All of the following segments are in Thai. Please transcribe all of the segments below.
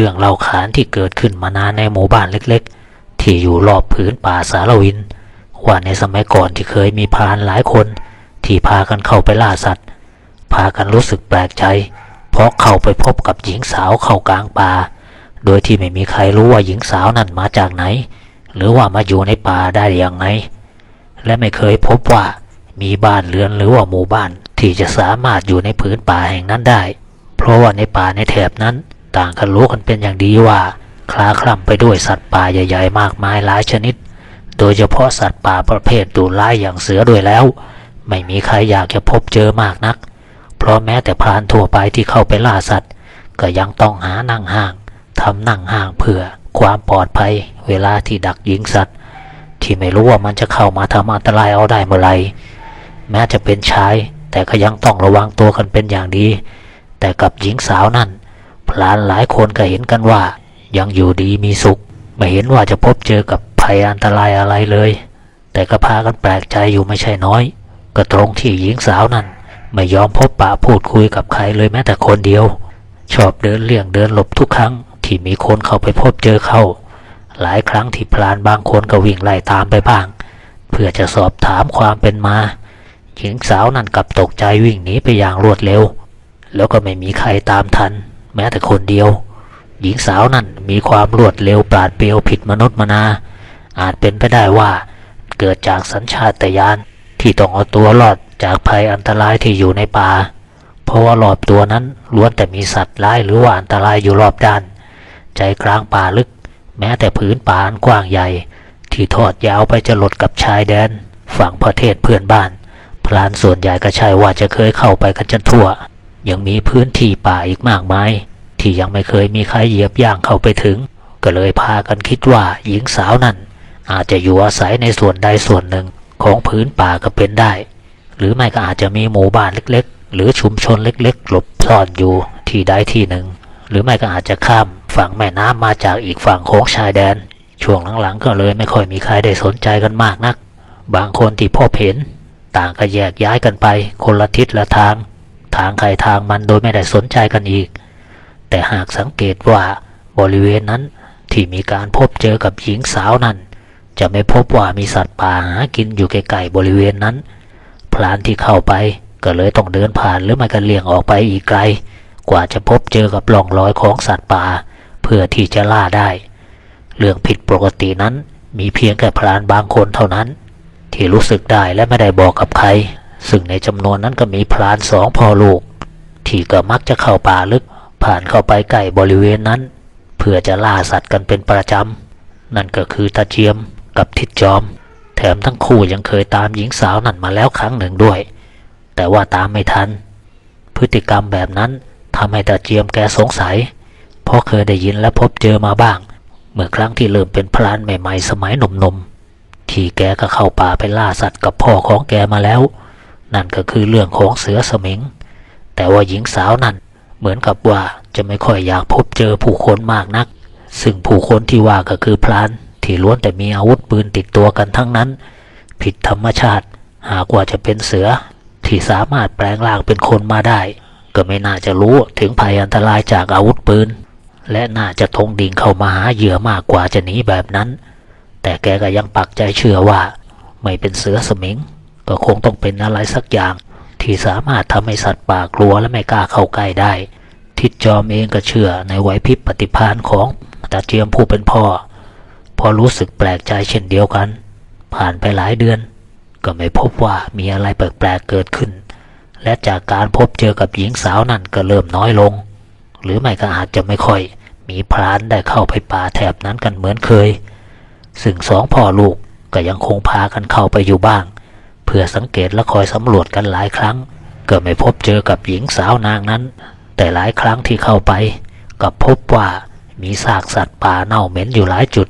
รื่องเล่าขานที่เกิดขึ้นมานานในหมู่บ้านเล็กๆ ที่อยู่รอบผืนป่าสารวิน ว่าในสมัยก่อนที่เคยมีพรานหลายคน ที่พากันเข้าไปล่าสัตว์ พากันรู้สึกแปลกใจ เพราะเข้าไปพบกับหญิงสาวเข้ากลางป่า โดยที่ไม่มีใครรู้ว่าหญิงสาวนั้นมาจากไหน หรือว่ามาอยู่ในป่าได้อย่างไรและไม่เคยพบว่ามีบ้านเรือนหรือว่าหมู่บ้านที่จะสามารถอยู่ในผืนป่าแห่งนั้นได้ เพราะว่าในป่าในแถบนั้น ต่างกันรู้กันเป็นอย่างดีว่า คลาคล่ำไปด้วยสัตว์ป่าใหญ่ๆ มากมายหลายชนิด โดยเฉพาะสัตว์ป่าประเภทดุร้ายอย่างเสือด้วยแล้ว ไม่มีใครอยากจะพบเจอมากนัก เพราะแม้แต่พรานทั่วไปที่เข้าไปล่าสัตว์ ก็ยังต้องหานั่งห่างทำนั่งห่างเพื่อความปลอดภัย เวลาที่ดักยิงสัตว์ ที่ไม่รู้ว่ามันจะเข้ามาทำอันตรายเอาได้เมื่อไรแม้จะเป็นชายแต่ก็ยังต้องระวังตัวกันเป็นอย่างดี แต่กับหญิงสาวนั่น พลานหลายคนก็เห็นกันว่า ยังอยู่ดีมีสุข ไม่เห็นว่าจะพบเจอกับภัยอันตรายอะไรเลย แต่ก็พากันแปลกใจอยู่ไม่ใช่น้อย ก็ตรงที่หญิงสาวนั่นไม่ยอมพบปะพูดคุยกับใครเลยแม้แต่คนเดียว ชอบเดินเลี่ยงเดินหลบทุกครั้งที่มีคนเข้าไปพบเจอเขา หลายครั้งที่พลานบางคนก็วิ่งไล่ตามไปบ้าง เพื่อจะสอบถามความเป็นมา หญิงสาวนั่นกลับตกใจวิ่งหนีไปอย่างรวดเร็ว แล้วก็ไม่มีใครตามทัน แม้แต่คนเดียว หญิงสาวนั่นมีความรวดเร็วปราดเปรียวผิดมนุษย์มนา อาจเป็นไปได้ว่าเกิดจากสัญชาตญาณที่ต้องเอาตัวรอดจากภัยอันตรายที่อยู่ในป่า เพราะว่ารอบตัวนั้นล้วนแต่มีสัตว์ร้ายหรือว่าอันตรายอยู่รอบด้าน ใจกลางป่าลึก แม้แต่ผืนป่าอันกว้างใหญ่ ที่ทอดยาวไปจะหลดกับชายแดน ฝั่งประเทศเพื่อนบ้าน พลานส่วนใหญ่ก็ใช่ว่าจะเคยเข้าไปกันจนทั่ว ยังมีพื้นที่ป่าอีกมากมาย ที่ยังไม่เคยมีใครเหยียบย่างเข้าไปถึง ก็เลยพากันคิดว่าหญิงสาวนั้น อาจจะอยู่อาศัยในส่วนใดส่วนหนึ่งของพื้นป่าก็เป็นได้ หรือไม่ก็อาจจะมีหมู่บ้านเล็กๆ หรือชุมชนเล็กๆ หลบซ่อนอยู่ที่ใดที่หนึ่ง หรือไม่ก็อาจจะข้ามฝั่งแม่น้ำมาจากอีกฝั่งของชายแดน ช่วงหลังๆ ก็เลยไม่ค่อยมีใครได้สนใจกันมากนัก บางคนที่พบเห็น ต่างก็แยกย้ายกันไปคนละทิศละทางางใครทางมันโดยไม่ได้สนใจกันอีก แต่หากสังเกตว่าบริเวณนั้นที่มีการพบเจอกับหญิงสาวนั้น จะไม่พบว่ามีสัตว์ป่าหากินอยู่ใกล้ๆบริเวณนั้น พลานที่เข้าไปก็เลยต้องเดินผ่านหรือไม่ก็เลี่ยงออกไปอีกไกล กว่าจะพบเจอกับร่องรอยของสัตว์ป่า เพื่อที่จะล่าได้ เรื่องผิดปกตินั้นมีเพียงแค่พลานบางคนเท่านั้น ที่รู้สึกได้และไม่ได้บอกกับใคร ซึ่งในจำนวนนั้นก็มีพลานสองพ่อลูก ที่ก็มักจะเข้าป่าลึก ผ่านเข้าไปใกล้บริเวณนั้น เพื่อจะล่าสัตว์กันเป็นประจำ นั่นก็คือตาเจียมกับทิดจอม แถมทั้งคู่ยังเคยตามหญิงสาวนั่นมาแล้วครั้งหนึ่งด้วย แต่ว่าตามไม่ทัน พฤติกรรมแบบนั้นทำให้ตาเจียมแกสงสัย เพราะเคยได้ยินและพบเจอมาบ้าง เมื่อครั้งที่เริ่มเป็นพลานใหม่ ๆ สมัยหนุ่มๆที่แกก็เข้าป่าไปล่าสัตว์กับพ่อของแกมาแล้ว นั่นก็คือเรื่องของเสือสมิง แต่ว่าหญิงสาวนั่นเหมือนกับว่าจะไม่ค่อยอยากพบเจอผู้คนมากนัก ซึ่งผู้คนที่ว่าก็คือพลานที่ล้วนแต่มีอาวุธปืนติดตัวกันทั้งนั้น ผิดธรรมชาติ หากว่าจะเป็นเสือ ที่สามารถแปลงร่างเป็นคนมาได้ ก็ไม่น่าจะรู้ถึงภัยอันตรายจากอาวุธปืน และน่าจะทงดิ่งเข้ามาหาเหยื่อมากกว่าจะหนีแบบนั้น แต่แกก็ยังปักใจเชื่อว่า ไม่เป็นเสือสมิง ก็คงต้องเป็นอะไรสักอย่าง ที่สามารถทำให้สัตว์ป่ากลัวและไม่กล้าเข้าใกล้ได้ ทิดจอมเองก็เชื่อในไหวพริบปฏิภาณของตาเจียมผู้เป็นพ่อ พอรู้สึกแปลกใจเช่นเดียวกัน ผ่านไปหลายเดือน ก็ไม่พบว่ามีอะไรแปลกๆเกิดขึ้น และจากการพบเจอกับหญิงสาวนั่นก็เริ่มน้อยลง หรือไม่ก็อาจจะไม่ค่อย มีพรานได้เข้าไปป่าแถบนั้นกันเหมือนเคย ซึ่งสองพ่อลูกก็ยังคงพากันเข้าไปอยู่บ้าง พื่อสังเกตและคอยสำรวจกันหลายครั้ง ก็ไม่พบเจอกับหญิงสาวนางนั้น แต่หลายครั้งที่เข้าไปก็พบว่ามีซากสัตว์ป่าเน่าเหม็นอยู่หลายจุด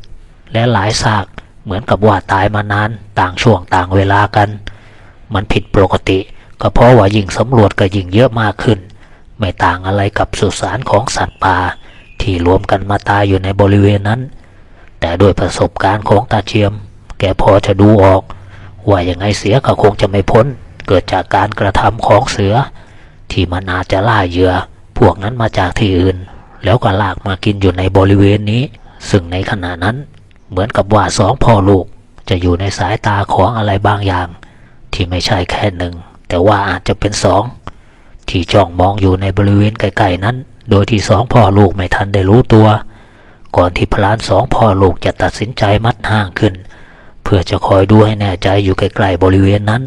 และหลายซากเหมือนกับว่าตายมานานต่างช่วงต่างเวลากัน มันผิดปกติ ก็เพราะว่ายิ่งสำรวจก็ยิ่งเยอะมากขึ้น ไม่ต่างอะไรกับสุสานของสัตว์ป่าที่รวมกันมาตายอยู่ในบริเวณนั้น แต่ด้วยประสบการณ์ของตาเชียม แกพอจะดูออก ว่ายังไงเสียก็คงจะไม่พ้น เกิดจากการกระทำของเสือ ที่มันอาจจะล่าเหยื่อ พวกนั้นมาจากที่อื่น แล้วก็ลากมากินอยู่ในบริเวณนี้ ซึ่งในขณะนั้น เหมือนกับว่าสองพ่อลูก จะอยู่ในสายตาของอะไรบางอย่าง ที่ไม่ใช่แค่หนึ่ง แต่ว่าอาจจะเป็นสองที่จ้องมองอยู่ในบริเวณไกล้ๆนั้น โดยที่สองพ่อลูกไม่ทันได้รู้ตัว ก่อนที่พลานสองพ่อลูกจะตัดสินใจมัดห่างขึ้น เพื่อจะคอยดูให้แน่ใจอยู่ใกล้ๆบริเวณนั้น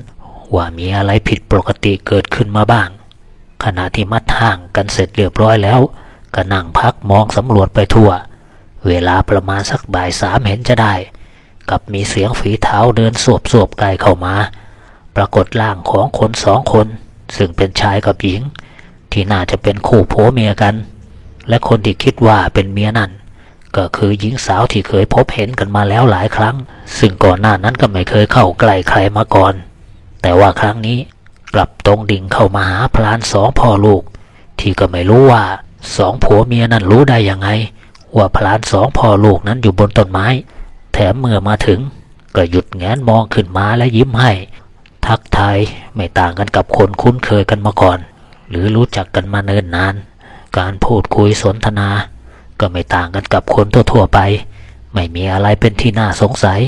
ว่ามีอะไรผิดปกติเกิดขึ้นมาบ้าง ขณะที่มัดห่างกันเสร็จเรียบร้อยแล้ว ก็นั่งพักมองสำรวจไปทั่ว เวลาประมาณสักบ่ายสามเห็นจะได้ กับมีเสียงฝีเท้าเดินสวบสวบๆไกลเข้ามา ปรากฏร่างของคนสองคน ซึ่งเป็นชายกับหญิง ที่น่าจะเป็นคู่ผัวเมียกัน และคนที่คิดว่าเป็นเมียนั่น ก็คือหญิงสาวที่เคยพบเห็นกันมาแล้วหลายครั้ง ซึ่งก่อนหน้านั้นก็ไม่เคยเข้าใกล้ใครมาก่อน แต่ว่าครั้งนี้กลับตรงดิ่งเข้ามาหาพลานสองพ่อลูก ที่ก็ไม่รู้ว่าสองผัวเมียนั้นรู้ได้ยังไง ว่าพลานสองพ่อลูกนั้นอยู่บนต้นไม้ แถมเมื่อมาถึง ก็หยุดแงนมองขึ้นมาและยิ้มให้ ทักทายไม่ต่างกันกับคนคุ้นเคยกันมาก่อน หรือรู้จักกันมาเนิ่นนาน การพูดคุยสนทนา ก็ไม่ต่างกันกับคนทั่วๆไป ไม่มีอะไรเป็นที่น่าสงสัย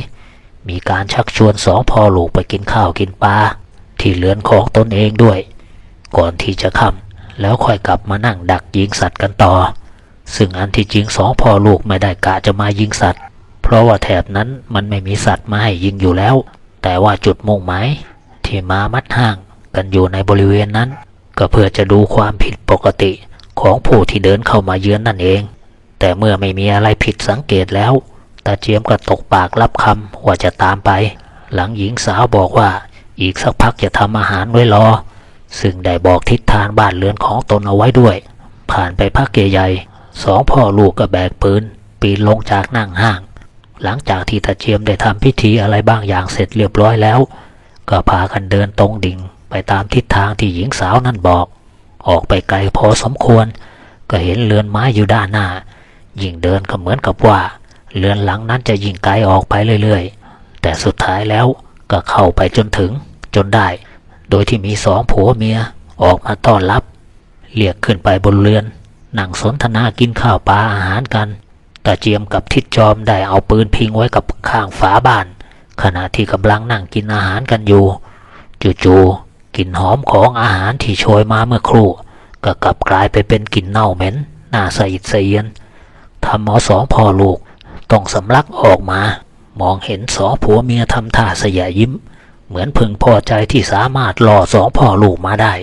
มีการชักชวนสองพ่อลูกไปกินข้าวกินปลาที่เรือนของตนเองด้วย ก่อนที่จะค่ำแล้วค่อยกลับมานั่งดักยิงสัตว์กันต่อ ซึ่งอันที่จริงสองพ่อลูกไม่ได้กะจะมายิงสัตว์ เพราะว่าแถบนั้นมันไม่มีสัตว์มาให้ยิงอยู่แล้ว แต่ว่าจุดมุ่งหมายที่มามัดห้างกันอยู่ในบริเวณนั้น ก็เพื่อจะดูความผิดปกติของผู้ที่เดินเข้ามาเยือนนั่นเอง แต่เมื่อไม่มีอะไรผิดสังเกตแล้ว ตาเจียมก็ตกปากรับคำว่าจะตามไป หลังหญิงสาวบอกว่าอีกสักพักจะทำอาหารไว้รอ ซึ่งได้บอกทิศทางบ้านเรือนของตนเอาไว้ด้วย ผ่านไปพักใหญ่ๆสองพ่อลูกก็แบกปืน ปีนลงจากนั่งห้าง หลังจากที่ตาเจียมได้ทำพิธีอะไรบางอย่างเสร็จเรียบร้อยแล้ว ก็พากันเดินตรงดิ่ง ไปตามทิศทางที่หญิงสาวนั่นบอก ออกไปไกลพอสมควร ก็เห็นเรือนไม้อยู่ด้านหน้า ยิ่งเดินก็เหมือนกับว่า เรือนหลังนั้นจะยิ่งไกลออกไปเรื่อยๆ แต่สุดท้ายแล้วก็เข้าไปจนถึงจนได้ โดยที่มีสองผัวเมียออกมาต้อนรับ เรียกขึ้นไปบนเรือน นั่งสนทนากินข้าวปลาอาหารกันตาเจียมกับทิดจอมได้เอาปืนพิงไว้กับข้างฝาบ้าน ขณะที่กำลังนั่งกินอาหารกันอยู่ จู่ๆกลิ่นหอมของอาหารที่โชยมาเมื่อครู่ ก็กลับกลายไปเป็นกลิ่นเน่าเหม็นน่าสะอิดสะเอียน ทำหมอสองพ่อลูกต้องสำลักออกมา มองเห็นสองผัวเมียทำท่าเสยยิ้ม เหมือนพึงพอใจที่สามารถล่อสองพ่อลูกมาได้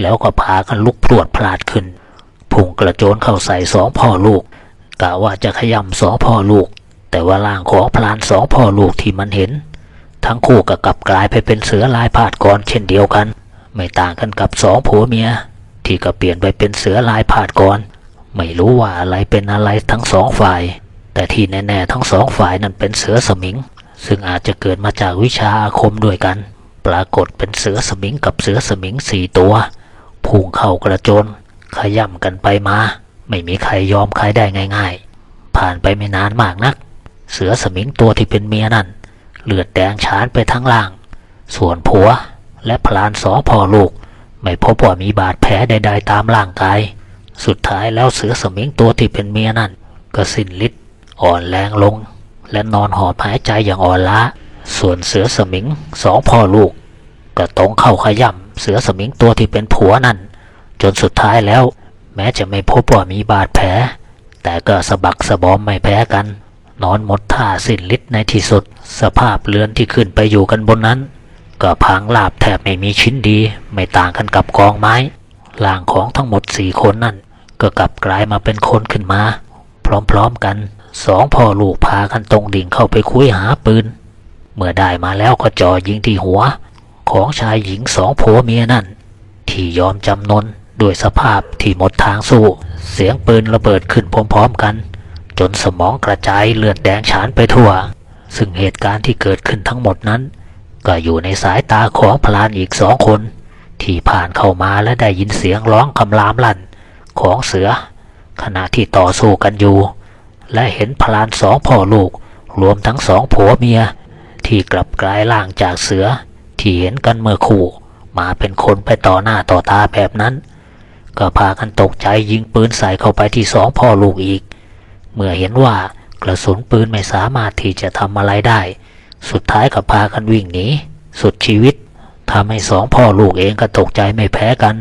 แล้วก็พากันลุกพรวดพลาดขึ้นพุ่งกระโจนเข้าใส่สองพ่อลูกกะว่าจะขยำสองพ่อลูก แต่ว่าร่างของพลานสองพ่อลูกที่มันเห็น ทั้งคู่ก็กลับกลายไปเป็นเสือลายพาดกรเช่นเดียวกัน ไม่ต่างกันกับสองผัวเมีย ที่ก็เปลี่ยนไปเป็นเสือลายพาดกร ไม่รู้ว่าอะไรเป็นอะไรทั้งสองฝ่าย แต่ที่แน่ๆทั้งสองฝ่ายนั้นเป็นเสือสมิง ซึ่งอาจจะเกิดมาจากวิชาอาคมด้วยกัน ปรากฏเป็นเสือสมิงกับเสือสมิงสี่ตัว พุ่งเข้ากระโจนขย่ำกันไปมา ไม่มีใครยอมใครได้ง่าย ๆ ผ่านไปไม่นานมากนัก เสือสมิงตัวที่เป็นเมียนั่น เลือดแดงฉานไปทั้งล่าง ส่วนผัวและพลานสองพ่อลูก ไม่พบว่ามีบาดแผลใด ๆ ตามร่างกาย สุดท้ายแล้วเสือสมิงตัวที่เป็นเมียนั่น ก็สิ้นฤทธิ์อ่อนแรงลง และนอนหอบหายใจอย่างอ่อนล้า ส่วนเสือสมิงสองพ่อลูกก็ตรงเข้าขย่ำเสือสมิงตัวที่เป็นผัวนั่น จนสุดท้ายแล้ว แม้จะไม่พบว่ามีบาดแผล แต่ก็สะบักสะบอมไม่แพ้กัน นอนหมดท่าสิ้นฤทธิ์ในที่สุด สภาพเรือนที่ขึ้นไปอยู่กันบนนั้น ก็พังลาบแทบไม่มีชิ้นดี ไม่ต่างกันกับกองไม้ร่างของทั้งหมดสี่คนนั่น ก็กลับกลายมาเป็นคนขึ้นมา พร้อมๆกันสองพ่อลูกพากันตรงดิ่งเข้าไปคุยหาปืน เมื่อได้มาแล้วก็จ่อยิงที่หัว ของชายหญิงสองผัวเมียนั่น ที่ยอมจำนนด้วยสภาพที่หมดทางสู้ เสียงปืนระเบิดขึ้นพร้อมๆกัน จนสมองกระจายเลือดแดงฉานไปทั่ว ซึ่งเหตุการณ์ที่เกิดขึ้นทั้งหมดนั้น ก็อยู่ในสายตาของพลานอีกสองคน ที่ผ่านเข้ามาและได้ยินเสียงร้องคำรามลั่น ของเสือ ขณะที่ต่อสู้กันอยู่ และเห็นพลานสองพ่อลูก รวมทั้งสองผัวเมีย ที่กลับกลายร่างจากเสือ ที่เห็นกันเมื่อคู่ มาเป็นคนไปต่อหน้าต่อตาแบบนั้น ก็พากันตกใจยิงปืนใส่เข้าไปที่สองพ่อลูกอีก เมื่อเห็นว่ากระสุนปืนไม่สามารถที่จะทำอะไรได้ สุดท้ายก็พากันวิ่งหนีสุดชีวิตทำให้สองพ่อลูกเองก็ตกใจไม่แพ้กัน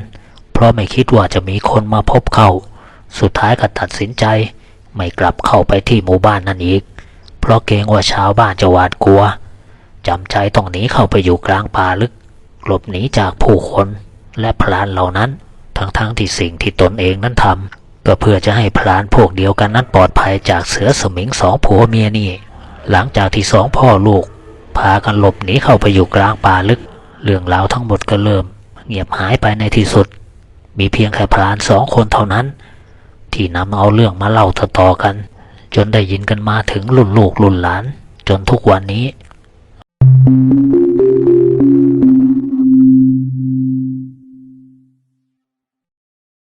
เพราะไม่คิดว่าจะมีคนมาพบเขาสุดท้ายก็ตัดสินใจ ไม่กลับเข้าไปที่หมู่บ้านนั่นอีก เพราะเกรงว่าชาวบ้านจะหวาดกลัวจำใจต้องหนีเข้าไปอยู่กลางป่าลึก หลบหนีจากผู้คนและพลานเหล่านั้น ทั้งๆทที่สิ่งที่ตนเองนั้นทำก็เพื่อจะให้พลานพวกเดียวกันนั้นปลอดภัยจากเสือสมิงสองผัวเมียนี่ หลังจากที่สองพ่อลูก พากันหลบหนีเข้าไปอยู่กลางป่าลึก เรื่องราวทั้งหมดก็เริ่ม เงียบหายไปในที่สุด มีเพียงแค่พรานสองคนเท่านั้น ที่นำเอาเรื่องมาเล่าต่อๆกัน จนได้ยินกันมาถึงรุ่นลูกรุ่นหลาน จนทุกวันนี้